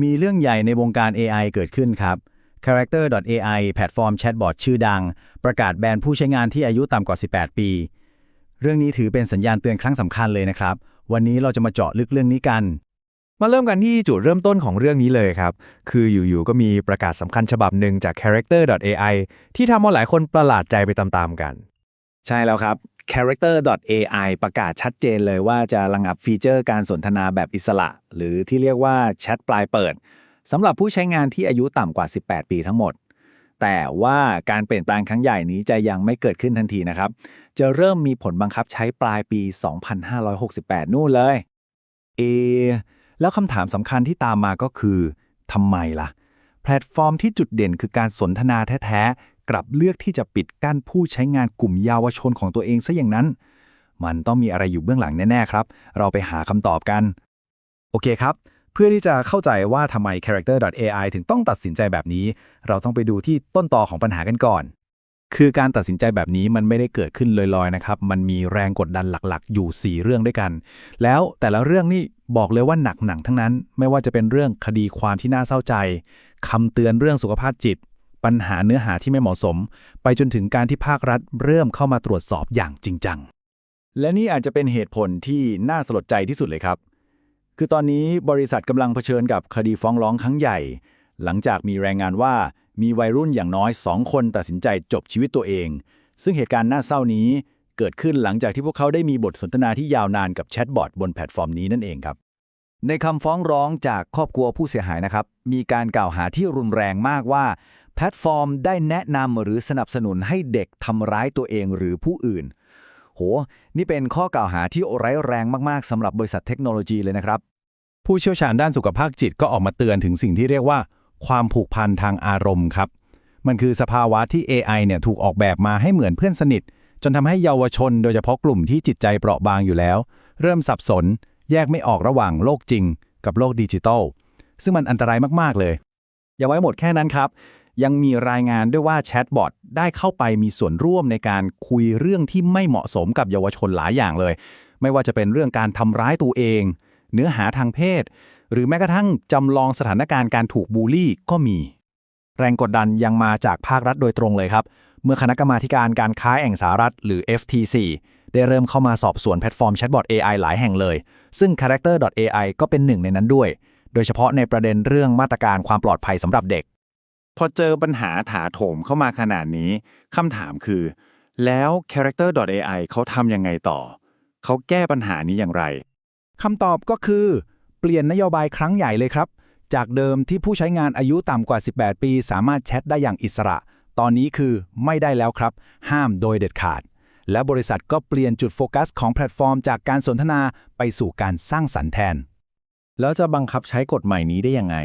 มีเรื่องใหญ่ในวงการ AI เกิดขึ้นครับ Character.ai แพลตฟอร์มแชทบอทชื่อดัง ประกาศแบนผู้ใช้งานที่อายุต่ำกว่า 18 ปี เรื่องนี้ถือเป็นสัญญาณเตือนครั้งสำคัญเลยนะครับ วันนี้เราจะมาเจาะลึกเรื่องนี้กัน มาเริ่มกันที่จุดเริ่มต้นของเรื่องนี้เลยครับ คืออยู่ๆก็มีประกาศสำคัญฉบับหนึ่งจาก Character.ai ที่ทำให้หลายคนประหลาดใจไปตามๆกัน ใช่แล้วครับ Character.ai ประกาศชัดเจนเลยว่าจะระงับฟีเจอร์การสนทนาแบบอิสระ หรือที่เรียกว่าแชทปลายเปิดสำหรับผู้ใช้งานที่อายุต่ำกว่า 18 ปีทั้งหมด แต่ว่าการเปลี่ยนแปลงครั้งใหญ่นี้จะยังไม่เกิดขึ้นทันทีนะครับ จะเริ่มมีผลบังคับใช้ปลายปี 2568 นู่นเลย เอ แล้วคำถามสำคัญที่ตามมาก็คือทำไมล่ะ แพลตฟอร์มที่จุดเด่นคือการสนทนาแท้ กลับเลือกที่จะปิดกั้นผู้ใช้งานกลุ่มเยาวชนของตัวเองซะอย่างนั้น มันต้องมีอะไรอยู่เบื้องหลังแน่ๆครับ เราไปหาคำตอบกัน โอเคครับ เพื่อที่จะเข้าใจว่าทำไม character.ai ถึงต้องตัดสินใจแบบนี้ เราต้องไปดูที่ต้นตอของปัญหากันก่อน คือการตัดสินใจแบบนี้มันไม่ได้เกิดขึ้นลอยๆนะครับ มันมีแรงกดดันหลักๆ อยู่ 4 เรื่องด้วยกัน แล้วแต่ละเรื่องนี่บอกเลยว่าหนักหนังทั้งนั้น ไม่ว่าจะเป็นเรื่องคดีความที่น่าเศร้าใจคำเตือนเรื่องสุขภาพจิต ปัญหาเนื้อหาที่ไม่เหมาะสม ไปจนถึงการที่ภาครัฐเริ่มเข้ามาตรวจสอบอย่างจริงจัง และนี่อาจจะเป็นเหตุผลที่น่าสลดใจที่สุดเลยครับ คือตอนนี้บริษัทกำลังเผชิญกับคดีฟ้องร้องครั้งใหญ่ หลังจากมีรายงานว่ามีวัยรุ่นอย่างน้อย2คนตัดสินใจจบชีวิตตัวเอง ซึ่งเหตุการณ์น่าเศร้านี้เกิดขึ้นหลังจากที่พวกเขาได้มีบทสนทนาที่ยาวนานกับแชทบอทบนแพลตฟอร์มนี้นั่นเองครับ ในคำฟ้องร้องจากครอบครัวผู้เสียหายนะครับ มีการกล่าวหาที่รุนแรงมากว่า แพลตฟอร์มได้แนะนำหรือสนับสนุนให้เด็กทำร้ายตัวเองหรือผู้อื่น โห นี่เป็นข้อกล่าวหาที่ร้ายแรงมาก ๆสำหรับบริษัทเทคโนโลยีเลยนะครับ ผู้เชี่ยวชาญด้านสุขภาพจิตก็ออกมาเตือนถึงสิ่งที่เรียกว่า ความผูกพันทางอารมณ์ครับ มันคือสภาวะที่ AI เนี่ยถูกออกแบบมาให้เหมือนเพื่อนสนิท จนทำให้เยาวชน โดยเฉพาะกลุ่มที่จิตใจเปราะบางอยู่แล้ว เริ่มสับสน แยกไม่ออกระหว่างโลกจริง กับโลกดิจิทัลซึ่งมันอันตรายมากๆเลย อย่าไว้หมดแค่นั้นครับ ยังมีรายงานด้วยว่าแชทบอทได้เข้าไปมีส่วนร่วมในการคุยเรื่องที่ไม่เหมาะสมกับเยาวชนหลายอย่างเลย ไม่ว่าจะเป็นเรื่องการทำร้ายตัวเอง เนื้อหาทางเพศ หรือแม้กระทั่งจำลองสถานการณ์การถูกบูลลี่ก็มี แรงกดดันยังมาจากภาครัฐโดยตรงเลยครับ เมื่อคณะกรรมาการการค้าแห่งสหรัฐหรือ FTC ได้เริ่มเข้ามาสอบสวนแพลตฟอร์มแชทบอท AI หลายแห่งเลย ซึ่ง Character.ai ก็เป็นหนึ่งในนั้นด้วย โดยเฉพาะในประเด็นเรื่องมาตรการความปลอดภัยสำหรับเด็ก พอเจอปัญหาถาโถมเข้ามาขนาดนี้คำถามคือ แล้ว Character.ai เขาทำยังไงต่อ เขาแก้ปัญหานี้อย่างไรคำตอบก็คือ เปลี่ยนนโยบายครั้งใหญ่เลยครับ จากเดิมที่ผู้ใช้งานอายุต่ำกว่า 18 ปี สามารถแชทได้อย่างอิสระ ตอนนี้คือไม่ได้แล้วครับ ห้ามโดยเด็ดขาด และบริษัทก็เปลี่ยนจุดโฟกัสของแพลตฟอร์ม จากการสนทนาไปสู่การสร้างสรรค์แทน แล้วจะบังคับใช้กฎใหม่นี้ได้ยังไง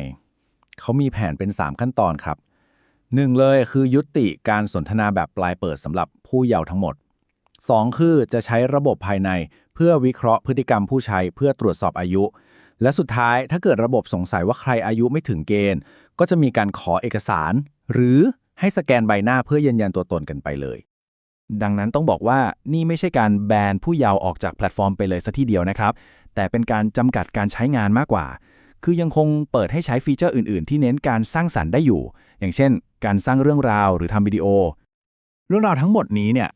เขามีแผนเป็น 3 ขั้นตอนครับหนึ่งเลยคือยุติการสนทนาแบบปลายเปิดสำหรับผู้เยาว์ทั้งหมด 2 คือจะใช้ระบบภายในเพื่อวิเคราะห์พฤติกรรมผู้ใช้เพื่อตรวจสอบอายุ และสุดท้ายถ้าเกิดระบบสงสัยว่าใครอายุไม่ถึงเกณฑ์ ก็จะมีการขอเอกสาร หรือให้สแกนใบหน้าเพื่อยืนยันตัวตนกันไปเลย ดังนั้นต้องบอกว่านี่ไม่ใช่การแบนผู้เยาว์ออกจากแพลตฟอร์มไปเลยซะทีเดียวนะครับ แต่เป็นการจำกัดการใช้งานมากกว่า คือยังคงเปิดให้ใช้ฟีเจอร์อื่น ๆ ที่เน้นการสร้างสรรค์ได้อยู่ อย่างเช่น การสร้างเรื่องราวหรือทำวิดีโอ เรื่องราวทั้งหมดนี้เนี่ย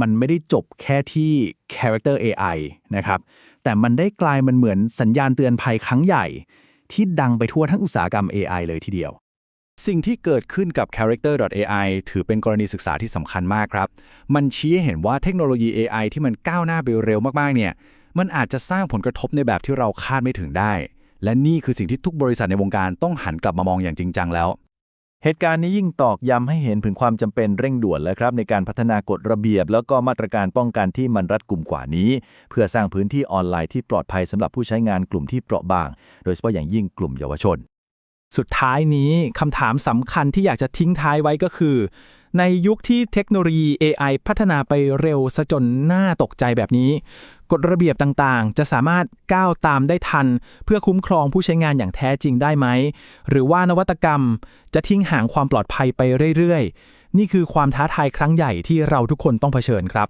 มันไม่ได้จบแค่ที่ Character AI นะครับ แต่มันได้กลายมันเหมือนสัญญาณเตือนภัยครั้งใหญ่ ที่ดังไปทั่วทั้งอุตสาหกรรม AI เลยทีเดียวสิ่งที่เกิดขึ้นกับ Character.ai ถือเป็นกรณีศึกษาที่สำคัญมากครับ มันชี้ให้เห็นว่าเทคโนโลยี AI ที่มันก้าวหน้าไปเร็วมากๆ เนี่ย มันอาจจะสร้างผลกระทบในแบบที่เราคาดไม่ถึงได้ และนี่คือสิ่งที่ทุกบริษัทในวงการต้องหันกลับมามองอย่างจริงจังแล้ว เหตุการณ์นี้ยิ่งตอกย้ำให้เห็นถึงความจำเป็นเร่งด่วนแล้วครับในการพัฒนากฎระเบียบ แล้วก็มาตรการป้องกันที่มันรัดกุมกว่านี้ เพื่อสร้างพื้นที่ออนไลน์ที่ปลอดภัยสำหรับผู้ใช้งานกลุ่มที่เปราะบาง โดยเฉพาะอย่างยิ่งกลุ่มเยาวชน สุดท้ายนี้คำถามสำคัญที่อยากจะทิ้งท้ายไว้ก็คือ ในยุคที่เทคโนโลยี AI พัฒนาไปเร็วซะจนน่าตกใจแบบนี้ กฎระเบียบต่างๆ จะสามารถก้าวตามได้ทัน เพื่อคุ้มครองผู้ใช้งานอย่างแท้จริงได้ไหม หรือว่านวัตกรรมจะทิ้งห่างความปลอดภัยไปเรื่อยๆ นี่คือความท้าทายครั้งใหญ่ที่เราทุกคนต้องเผชิญครับ